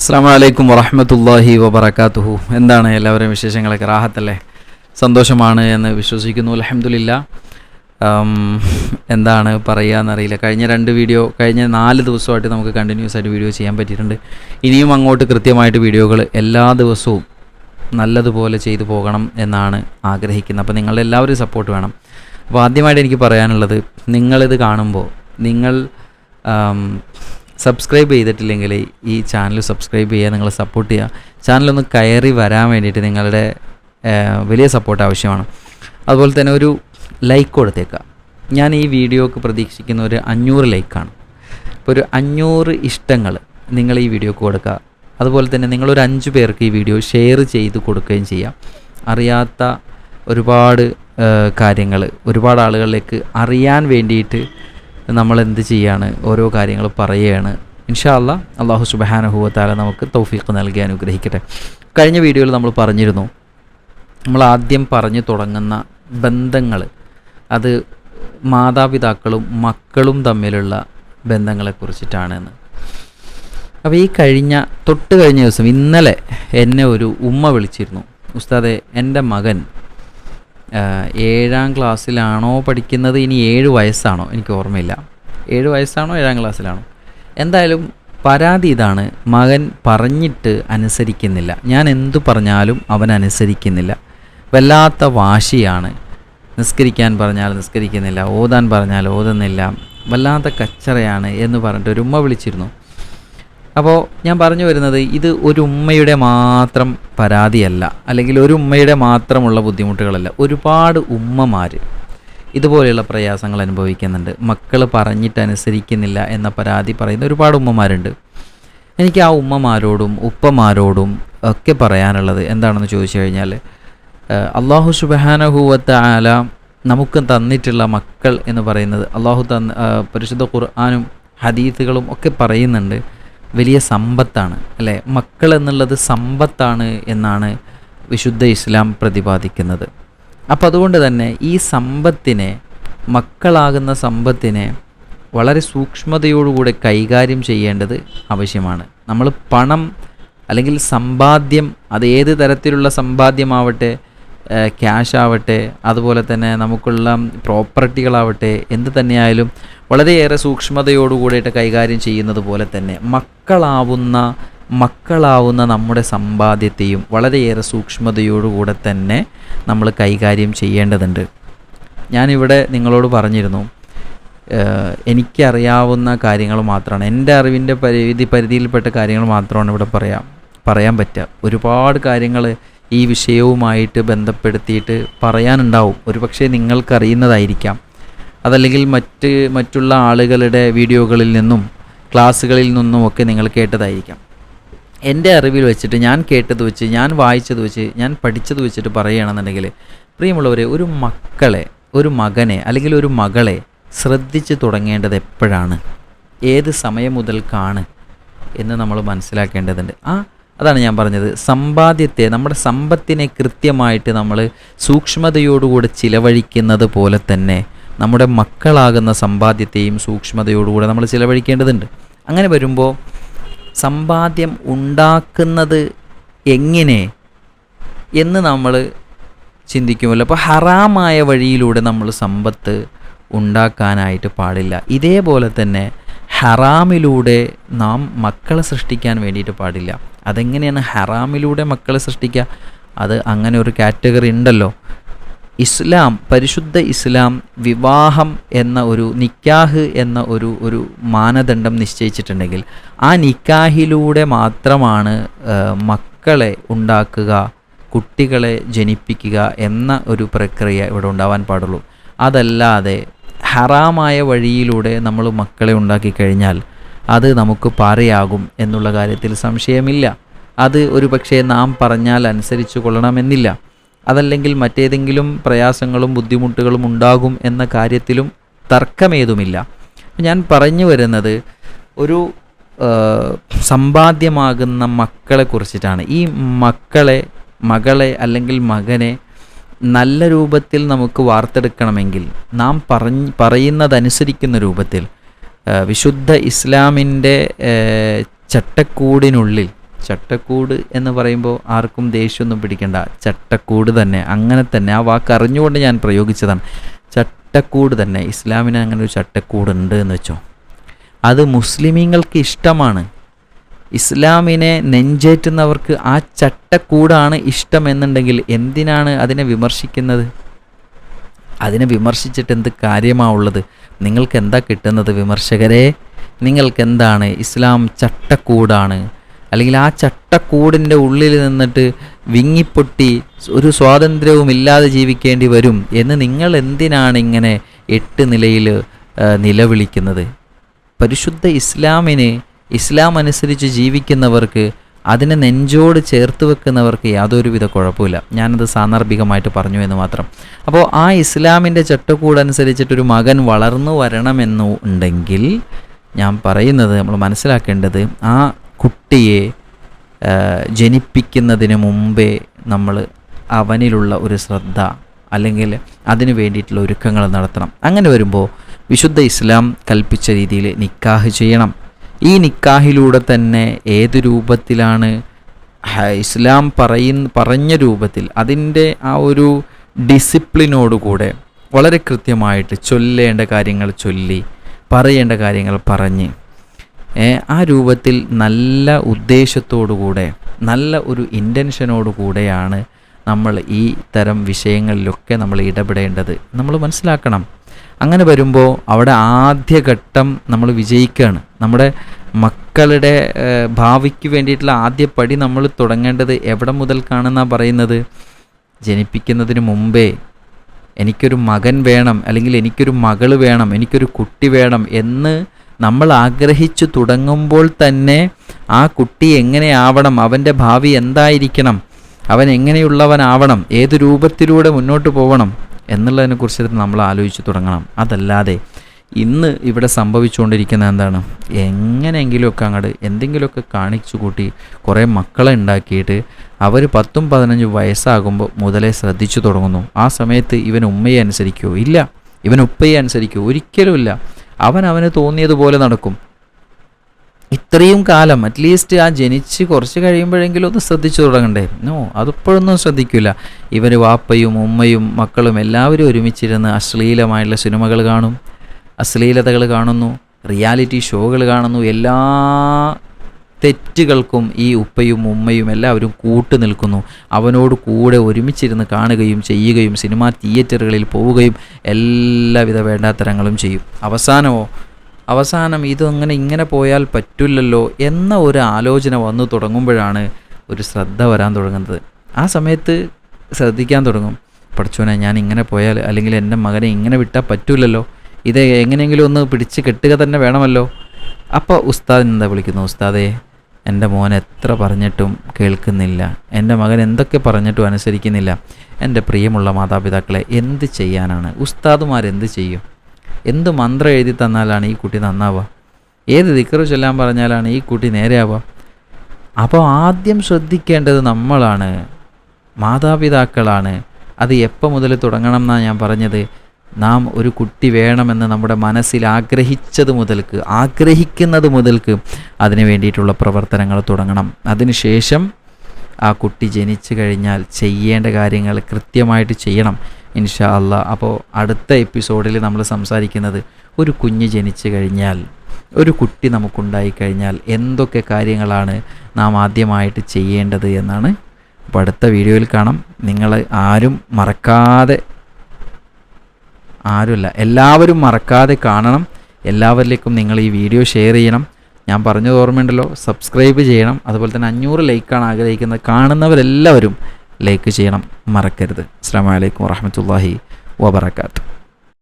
അസ്സാം വലൈക്കും വറഹമത്തല്ലാഹി വബർക്കാത്തുഹു എന്താണ് എല്ലാവരെയും വിശേഷങ്ങളൊക്കെ? റാഹത്തല്ലേ? സന്തോഷമാണ് എന്ന് വിശ്വസിക്കുന്നു അലഹമുല്ല എന്താണ് പറയുക എന്നറിയില്ല കഴിഞ്ഞ രണ്ട് വീഡിയോ കഴിഞ്ഞ നാല് ദിവസമായിട്ട് നമുക്ക് കണ്ടിന്യൂസ് ആയിട്ട് വീഡിയോ ചെയ്യാൻ പറ്റിയിട്ടുണ്ട്. ഇനിയും അങ്ങോട്ട് കൃത്യമായിട്ട് വീഡിയോകൾ എല്ലാ ദിവസവും നല്ലതുപോലെ ചെയ്തു പോകണം എന്നാണ് ആഗ്രഹിക്കുന്നത്. അപ്പോൾ നിങ്ങളുടെ എല്ലാവരും സപ്പോർട്ട് വേണം. അപ്പോൾ ആദ്യമായിട്ട് എനിക്ക് പറയാനുള്ളത് നിങ്ങളിത് കാണുമ്പോൾ നിങ്ങൾ സബ്സ്ക്രൈബ് ചെയ്തിട്ടില്ലെങ്കിൽ ഈ ചാനൽ സബ്സ്ക്രൈബ് ചെയ്യുക നിങ്ങൾ സപ്പോർട്ട് ചെയ്യുക. ചാനലൊന്ന് കയറി വരാൻ വേണ്ടിയിട്ട് നിങ്ങളുടെ വലിയ സപ്പോർട്ട് ആവശ്യമാണ്. അതുപോലെ തന്നെ ഒരു ലൈക്ക് കൊടുത്തേക്കുക. ഞാൻ ഈ വീഡിയോക്ക് പ്രതീക്ഷിക്കുന്ന ഒരു അഞ്ഞൂറ് ലൈക്കാണ് ഇപ്പോൾ ഒരു അഞ്ഞൂറ് ഇഷ്ടങ്ങൾ നിങ്ങൾ ഈ വീഡിയോക്ക് കൊടുക്കുക. അതുപോലെ തന്നെ നിങ്ങളൊരു അഞ്ച് പേർക്ക് ഈ വീഡിയോ ഷെയർ ചെയ്ത് കൊടുക്കുകയും ചെയ്യാം. അറിയാത്ത ഒരുപാട് കാര്യങ്ങൾ ഒരുപാട് ആളുകളിലേക്ക് അറിയാൻ വേണ്ടിയിട്ട് നമ്മൾ എന്ത് ചെയ്യാണ്? ഓരോ കാര്യങ്ങൾ പറയുകയാണ്. ഇൻഷാ അല്ല അള്ളാഹു സുബഹാനഹുവത്താല നമുക്ക് തൗഫീഖ് നൽകി അനുഗ്രഹിക്കട്ടെ. കഴിഞ്ഞ വീഡിയോയിൽ നമ്മൾ പറഞ്ഞിരുന്നു നമ്മൾ ആദ്യം പറഞ്ഞു തുടങ്ങുന്ന ബന്ധങ്ങൾ അത് മാതാപിതാക്കളും മക്കളും തമ്മിലുള്ള ബന്ധങ്ങളെക്കുറിച്ചിട്ടാണെന്ന് അപ്പോൾ ഈ കഴിഞ്ഞ തൊട്ട് കഴിഞ്ഞ ദിവസം ഇന്നലെ എന്നെ ഒരു ഉമ്മ വിളിച്ചിരുന്നു. ഉസ്താദെ എന്റെ മകൻ ഏഴാം ക്ലാസ്സിലാണോ പഠിക്കുന്നത്? ഇനി ഏഴ് വയസ്സാണോ? എനിക്ക് ഓർമ്മയില്ല. ഏഴ് വയസ്സാണോ ഏഴാം ക്ലാസ്സിലാണോ? എന്തായാലും പരാതി ഇതാണ്. മകൻ പറഞ്ഞിട്ട് അനുസരിക്കുന്നില്ല. ഞാൻ എന്തു പറഞ്ഞാലും അവൻ അനുസരിക്കുന്നില്ല. വല്ലാത്ത വാശിയാണ്. നിസ്കരിക്കാൻ പറഞ്ഞാൽ നിസ്കരിക്കുന്നില്ല. ഓതാൻ പറഞ്ഞാൽ ഓതുന്നില്ല. വല്ലാത്ത കച്ചറയാണ് എന്ന് പറഞ്ഞിട്ട് ഒരു ഉമ്മ വിളിച്ചിരുന്നു. അപ്പോൾ ഞാൻ പറഞ്ഞു വരുന്നത് ഇത് ഒരു ഉമ്മയുടെ മാത്രം പരാതിയല്ല അല്ലെങ്കിൽ ഒരു ഉമ്മയുടെ മാത്രമുള്ള ബുദ്ധിമുട്ടുകളല്ല. ഒരുപാട് ഉമ്മമാർ ഇതുപോലെയുള്ള പ്രയാസങ്ങൾ അനുഭവിക്കുന്നുണ്ട്. മക്കൾ പറഞ്ഞിട്ട് അനുസരിക്കുന്നില്ല എന്ന പരാതി പറയുന്ന ഒരുപാട് ഉമ്മമാരുണ്ട്. എനിക്ക് ആ ഉമ്മമാരോടും ഉപ്പമാരോടും ഒക്കെ പറയാനുള്ളത് എന്താണെന്ന് ചോദിച്ചു കഴിഞ്ഞാൽ അള്ളാഹു സുബഹാനഹൂവത്ത ആല നമുക്ക് തന്നിട്ടുള്ള മക്കൾ എന്ന് പറയുന്നത് അള്ളാഹു തന്ന പരിശുദ്ധ ഖുർആാനും ഹദീത്തുകളും ഒക്കെ പറയുന്നുണ്ട്. വലിയ സമ്പത്താണ് അല്ലേ? മക്കൾ എന്നുള്ളത് സമ്പത്താണ് എന്നാണ് വിശുദ്ധ ഇസ്ലാം പ്രതിപാദിക്കുന്നത്. അപ്പം അതുകൊണ്ട് തന്നെ ഈ സമ്പത്തിനെ മക്കളാകുന്ന സമ്പത്തിനെ വളരെ സൂക്ഷ്മതയോടുകൂടെ കൈകാര്യം ചെയ്യേണ്ടത് ആവശ്യമാണ്. നമ്മൾ പണം അല്ലെങ്കിൽ സമ്പാദ്യം അത് ഏത് തരത്തിലുള്ള സമ്പാദ്യമാവട്ടെ ക്യാഷ് ആവട്ടെ അതുപോലെ തന്നെ നമുക്കുള്ള പ്രോപ്പർട്ടികളാവട്ടെ എന്ത് തന്നെയായാലും വളരെയേറെ സൂക്ഷ്മതയോടുകൂടിയിട്ട് കൈകാര്യം ചെയ്യുന്നത് പോലെ തന്നെ മക്കളാവുന്ന മക്കളാവുന്ന നമ്മുടെ സമ്പാദ്യത്തെയും വളരെയേറെ സൂക്ഷ്മതയോടുകൂടെ തന്നെ നമ്മൾ കൈകാര്യം ചെയ്യേണ്ടതുണ്ട്. ഞാനിവിടെ നിങ്ങളോട് പറഞ്ഞിരുന്നു എനിക്കറിയാവുന്ന കാര്യങ്ങൾ മാത്രമാണ്. എന്റെ അറിവിന്റെ പരിധി പരിധിയിൽപ്പെട്ട കാര്യങ്ങൾ മാത്രമാണ് ഇവിടെ പറയാം പറയാൻ പറ്റുക. ഒരുപാട് കാര്യങ്ങൾ ഈ വിഷയവുമായിട്ട് ബന്ധപ്പെടുത്തിയിട്ട് പറയാനുണ്ടാവും. ഒരുപക്ഷെ നിങ്ങൾക്കറിയുന്നതായിരിക്കാം. അതല്ലെങ്കിൽ മറ്റ് മറ്റുള്ള ആളുകളുടെ വീഡിയോകളിൽ നിന്നും ക്ലാസ്സുകളിൽ നിന്നും ഒക്കെ നിങ്ങൾ കേട്ടതായിരിക്കാം. എന്റെ അറിവിൽ വെച്ചിട്ട് ഞാൻ കേട്ടത് വെച്ച് ഞാൻ വായിച്ചത് വെച്ച് ഞാൻ പഠിച്ചത് വെച്ചിട്ട് പറയുകയാണെന്നുണ്ടെങ്കിൽ പ്രിയമുള്ളവരെ ഒരു മക്കളെ ഒരു മകനെ അല്ലെങ്കിൽ ഒരു മകളെ ശ്രദ്ധിച്ച് തുടങ്ങേണ്ടത് എപ്പോഴാണ്? ഏത് സമയം മുതൽക്കാണ്? എന്ന് നമ്മൾ മനസ്സിലാക്കേണ്ടതുണ്ട്. ആ അതാണ് ഞാൻ പറഞ്ഞത്. സമ്പാദ്യത്തെ നമ്മുടെ സമ്പത്തിനെ കൃത്യമായിട്ട് നമ്മൾ സൂക്ഷ്മതയോടുകൂടെ ചിലവഴിക്കുന്നത് പോലെ തന്നെ നമ്മുടെ മക്കളാകുന്ന സമ്പാദ്യത്തെയും സൂക്ഷ്മതയോടുകൂടെ നമ്മൾ ചിലവഴിക്കേണ്ടതുണ്ട്. അങ്ങനെ വരുമ്പോൾ സമ്പാദ്യം ഉണ്ടാക്കുന്നത് എങ്ങനെ എന്ന് നമ്മൾ ചിന്തിക്കുമല്ലോ. അപ്പോൾ ഹറാമായ വഴിയിലൂടെ നമ്മൾ സമ്പത്ത് ഉണ്ടാക്കാനായിട്ട് പാടില്ല. ഇതേപോലെ തന്നെ ഹറാമിലൂടെ നാം മക്കളെ സൃഷ്ടിക്കാൻ വേണ്ടിയിട്ട് പാടില്ല. അതെങ്ങനെയാണ് ഹറാമിലൂടെ മക്കളെ സൃഷ്ടിക്കുക? അത് അങ്ങനെ ഒരു കാറ്റഗറി ഉണ്ടല്ലോ. ഇസ്ലാം പരിശുദ്ധ ഇസ്ലാം വിവാഹം എന്ന ഒരു നിക്കാഹ് എന്ന ഒരു ഒരു മാനദണ്ഡം നിശ്ചയിച്ചിട്ടുണ്ടെങ്കിൽ ആ നിക്കാഹിലൂടെ മാത്രമാണ് മക്കളെ ഉണ്ടാക്കുക കുട്ടികളെ ജനിപ്പിക്കുക എന്ന ഒരു പ്രക്രിയ ഇവിടെ ഉണ്ടാവാൻ പാടുള്ളൂ. അതല്ലാതെ ഹറാമായ വഴിയിലൂടെ നമ്മൾ മക്കളെ ഉണ്ടാക്കി കഴിഞ്ഞാൽ അത് നമുക്ക് പാറയാകും എന്നുള്ള കാര്യത്തിൽ സംശയമില്ല. അത് ഒരു പക്ഷേ നാം പറഞ്ഞാൽ അനുസരിച്ചു കൊള്ളണമെന്നില്ല. അതല്ലെങ്കിൽ മറ്റേതെങ്കിലും പ്രയാസങ്ങളും ബുദ്ധിമുട്ടുകളും ഉണ്ടാകും എന്ന കാര്യത്തിലും തർക്കമേതുമില്ല. ഞാൻ പറഞ്ഞു വരുന്നത് ഒരു സമ്പാദ്യമാകുന്ന മക്കളെ കുറിച്ചിട്ടാണ്. ഈ മക്കളെ മകളെ അല്ലെങ്കിൽ മകനെ നല്ല രൂപത്തിൽ നമുക്ക് വാർത്തെടുക്കണമെങ്കിൽ നാം പറഞ്ഞ് പറയുന്നതനുസരിക്കുന്ന രൂപത്തിൽ വിശുദ്ധ ഇസ്ലാമിന്റെ ചട്ടക്കൂടിനുള്ളിൽ ചട്ടക്കൂട് എന്ന് പറയുമ്പോൾ ആർക്കും ദേഷ്യമൊന്നും പിടിക്കണ്ട ചട്ടക്കൂട് തന്നെ അങ്ങനെ തന്നെ. ആ വാക്ക് അറിഞ്ഞുകൊണ്ട് ഞാൻ പ്രയോഗിച്ചതാണ്. ചട്ടക്കൂട് തന്നെ ഇസ്ലാമിന് അങ്ങനെ ഒരു ചട്ടക്കൂടുണ്ട് എന്ന് വെച്ചോ. അത് മുസ്ലിമീങ്ങൾക്ക് ഇഷ്ടമാണ്. ഇസ്ലാമിനെ നെഞ്ചേറ്റുന്നവർക്ക് ആ ചട്ടക്കൂടാണ് ഇഷ്ടമെന്നുണ്ടെങ്കിൽ എന്തിനാണ് അതിനെ വിമർശിക്കുന്നത്? അതിനെ വിമർശിച്ചിട്ട് എന്ത് കാര്യമാവുള്ളത് നിങ്ങൾക്ക് എന്താ കിട്ടുന്നത് വിമർശകരെ? നിങ്ങൾക്ക് എന്താണ് ഇസ്ലാം ചട്ടക്കൂടാണ്? അല്ലെങ്കിൽ ആ ചട്ടക്കൂടിന്റെ ഉള്ളിൽ നിന്നിട്ട് വിങ്ങിപ്പൊട്ടി ഒരു സ്വാതന്ത്ര്യവും ഇല്ലാതെ ജീവിക്കേണ്ടി വരും എന്ന് നിങ്ങൾ എന്തിനാണ് ഇങ്ങനെ എട്ട് നിലയിൽ നിലവിളിക്കുന്നത്? പരിശുദ്ധ ഇസ്ലാമിന് ഇസ്ലാം അനുസരിച്ച് ജീവിക്കുന്നവർക്ക് അതിനെ നെഞ്ചോട് ചേർത്ത് വെക്കുന്നവർക്ക് യാതൊരുവിധ കുഴപ്പമില്ല. ഞാനത് സാന്ദർഭികമായിട്ട് പറഞ്ഞു എന്ന് മാത്രം. അപ്പോൾ ആ ഇസ്ലാമിന്റെ ചട്ടക്കൂടനുസരിച്ചിട്ടൊരു മകൻ വളർന്നു വരണമെന്നു ഉണ്ടെങ്കിൽ ഞാൻ പറയുന്നത് നമ്മൾ മനസ്സിലാക്കേണ്ടത് ആ കുട്ടിയെ ജനിപ്പിക്കുന്നതിന് മുമ്പേ നമ്മൾ അവനിലുള്ള ഒരു ശ്രദ്ധ അല്ലെങ്കിൽ അതിനു വേണ്ടിയിട്ടുള്ള ഒരുക്കങ്ങൾ നടത്തണം. അങ്ങനെ വരുമ്പോൾ വിശുദ്ധ ഇസ്ലാം കൽപ്പിച്ച രീതിയിൽ നിക്കാഹ് ചെയ്യണം. ഈ നിക്കാഹിലൂടെ തന്നെ ഏത് രൂപത്തിലാണ് ഇസ്ലാം പറയുന്ന പറഞ്ഞ രൂപത്തിൽ അതിന്റെ ആ ഒരു ഡിസിപ്ലിനോടുകൂടെ വളരെ കൃത്യമായിട്ട് ചൊല്ലേണ്ട കാര്യങ്ങൾ ചൊല്ലി പറയേണ്ട കാര്യങ്ങൾ പറഞ്ഞ് ആ രൂപത്തിൽ നല്ല ഉദ്ദേശത്തോടുകൂടെ നല്ല ഒരു ഇന്റൻഷനോടു കൂടെയാണ് നമ്മൾ ഈ തരം വിഷയങ്ങളിലൊക്കെ നമ്മൾ ഇടപെടേണ്ടത്. നമ്മൾ മനസ്സിലാക്കണം. അങ്ങനെ വരുമ്പോൾ അവിടെ ആദ്യഘട്ടം നമ്മൾ വിജയിക്കുകയാണ് നമ്മുടെ മക്കളുടെ ഭാവിക്ക് വേണ്ടിയിട്ടുള്ള ആദ്യ പടി നമ്മൾ തുടങ്ങേണ്ടത് എവിടെ മുതൽ കാണുന്നാണ് പറയുന്നത്? ജനിപ്പിക്കുന്നതിന് മുമ്പേ എനിക്കൊരു മകൻ വേണം അല്ലെങ്കിൽ എനിക്കൊരു മകൾ വേണം എനിക്കൊരു കുട്ടി വേണം എന്ന് നമ്മൾ ആഗ്രഹിച്ചു തുടങ്ങുമ്പോൾ തന്നെ ആ കുട്ടി എങ്ങനെയാവണം? അവന്റെ ഭാവി എന്തായിരിക്കണം? അവൻ എങ്ങനെയുള്ളവനാവണം? ഏത് രൂപത്തിലൂടെ മുന്നോട്ട് പോകണം എന്നുള്ളതിനെക്കുറിച്ച് നമ്മൾ ആലോചിച്ച് തുടങ്ങണം. അതല്ലാതെ ഇന്ന് ഇവിടെ സംഭവിച്ചുകൊണ്ടിരിക്കുന്ന എന്താണ്? എങ്ങനെയെങ്കിലുമൊക്കെ അങ്ങോട്ട് എന്തെങ്കിലുമൊക്കെ കാണിച്ചു കൂട്ടി കുറേ മക്കളെ ഉണ്ടാക്കിയിട്ട് അവർ പത്തും പതിനഞ്ചും വയസ്സാകുമ്പോൾ മുതലേ ശ്രദ്ധിച്ചു തുടങ്ങുന്നു. ആ സമയത്ത് ഇവൻ ഉമ്മയെ അനുസരിക്കുമോ ഇല്ല. ഇവൻ ഉപ്പയെ അനുസരിക്കുമോ ഒരിക്കലുമില്ല അവൻ അവന് തോന്നിയതുപോലെ നടക്കും. ഇത്രയും കാലം അറ്റ്ലീസ്റ്റ് ആ ജനിച്ച് കുറച്ച് കഴിയുമ്പോഴെങ്കിലും ഒന്ന് ശ്രദ്ധിച്ചു തുടങ്ങണ്ടേ. നോ അതിപ്പോഴൊന്നും ശ്രദ്ധിക്കില്ല ഇവർ വാപ്പയും ഉമ്മയും മക്കളും എല്ലാവരും ഒരുമിച്ചിരുന്ന് അശ്ലീലമായുള്ള സിനിമകൾ കാണും അശ്ലീലതകൾ കാണുന്നു റിയാലിറ്റി ഷോകൾ കാണുന്നു. എല്ലാ തെറ്റുകൾക്കും ഈ ഉപ്പയും ഉമ്മയും എല്ലാവരും കൂട്ടു നിൽക്കുന്നു. അവനോട് കൂടെ ഒരുമിച്ചിരുന്ന് കാണുകയും ചെയ്യുകയും സിനിമാ തിയേറ്ററുകളിൽ പോവുകയും എല്ലാവിധ വേണ്ടാത്തരങ്ങളും ചെയ്യും. അവസാനമോ? അവസാനം ഇതങ്ങനെ ഇങ്ങനെ പോയാൽ പറ്റില്ലല്ലോ എന്ന ഒരു ആലോചന വന്നു തുടങ്ങുമ്പോഴാണ് ഒരു ശ്രദ്ധ വരാൻ തുടങ്ങുന്നത്. ആ സമയത്ത് ശ്രദ്ധിക്കാൻ തുടങ്ങും. പഠിച്ചോനെ ഞാൻ ഇങ്ങനെ പോയാൽ അല്ലെങ്കിൽ എന്റെ മകനെ ഇങ്ങനെ വിട്ടാൽ പറ്റില്ലല്ലോ ഇത് എങ്ങനെയെങ്കിലും ഒന്ന് പിടിച്ച് കെട്ടുക തന്നെ വേണമല്ലോ. അപ്പോൾ ഉസ്താദ് എന്താ വിളിക്കുന്നു ഉസ്താദേ എന്റെ മോൻ എത്ര പറഞ്ഞിട്ടും കേൾക്കുന്നില്ല. എന്റെ മകൻ എന്തൊക്കെ പറഞ്ഞിട്ടും അനുസരിക്കുന്നില്ല. എന്റെ പ്രിയമുള്ള മാതാപിതാക്കളെ എന്ത് ചെയ്യാനാണ്? ഉസ്താദുമാരെന്ത് ചെയ്യും? എന്ത് മന്ത്രം എഴുതി തന്നാലാണ് ഈ കുട്ടി നന്നാവുക? ഏത് ദിക്കറ് ചൊല്ലാൻ പറഞ്ഞാലാണ് ഈ കുട്ടി നേരെയാവുക? അപ്പോൾ ആദ്യം ശ്രദ്ധിക്കേണ്ടത് നമ്മളാണ് മാതാപിതാക്കളാണ്. അത് എപ്പോൾ മുതൽ തുടങ്ങണം എന്നാണ് ഞാൻ പറഞ്ഞത്. നാം ഒരു കുട്ടി വേണമെന്ന് നമ്മുടെ മനസ്സിൽ ആഗ്രഹിച്ചത് മുതൽക്ക് ആഗ്രഹിക്കുന്നത് മുതൽക്ക് അതിന് വേണ്ടിയിട്ടുള്ള പ്രവർത്തനങ്ങൾ തുടങ്ങണം. അതിനുശേഷം ആ കുട്ടി ജനിച്ചു കഴിഞ്ഞാൽ ചെയ്യേണ്ട കാര്യങ്ങൾ കൃത്യമായിട്ട് ചെയ്യണം ഇൻഷാ അല്ല അപ്പോൾ അടുത്ത എപ്പിസോഡിൽ നമ്മൾ സംസാരിക്കുന്നത് ഒരു കുഞ്ഞ് ജനിച്ചു കഴിഞ്ഞാൽ ഒരു കുട്ടി നമുക്കുണ്ടായി കഴിഞ്ഞാൽ എന്തൊക്കെ കാര്യങ്ങളാണ് നാം ആദ്യമായിട്ട് ചെയ്യേണ്ടത് എന്നാണ് അപ്പോൾ അടുത്ത വീഡിയോയിൽ കാണാം. നിങ്ങൾ ആരും മറക്കാതെ ആരുമല്ല എല്ലാവരും മറക്കാതെ കാണണം. എല്ലാവരിലേക്കും നിങ്ങൾ ഈ വീഡിയോ ഷെയർ ചെയ്യണം. ഞാൻ പറഞ്ഞത് ഓർമ്മയുണ്ടല്ലോ. സബ്സ്ക്രൈബ് ചെയ്യണം. അതുപോലെ തന്നെ അഞ്ഞൂറ് ലൈക്കാണ് ആഗ്രഹിക്കുന്നത്. കാണുന്നവരെല്ലാവരും ലൈക്ക് ചെയ്യണം. മറക്കരുത്. അസ്സാം വലൈക്കും വാഹമത്തല്ലാഹി വബർക്കാത്തു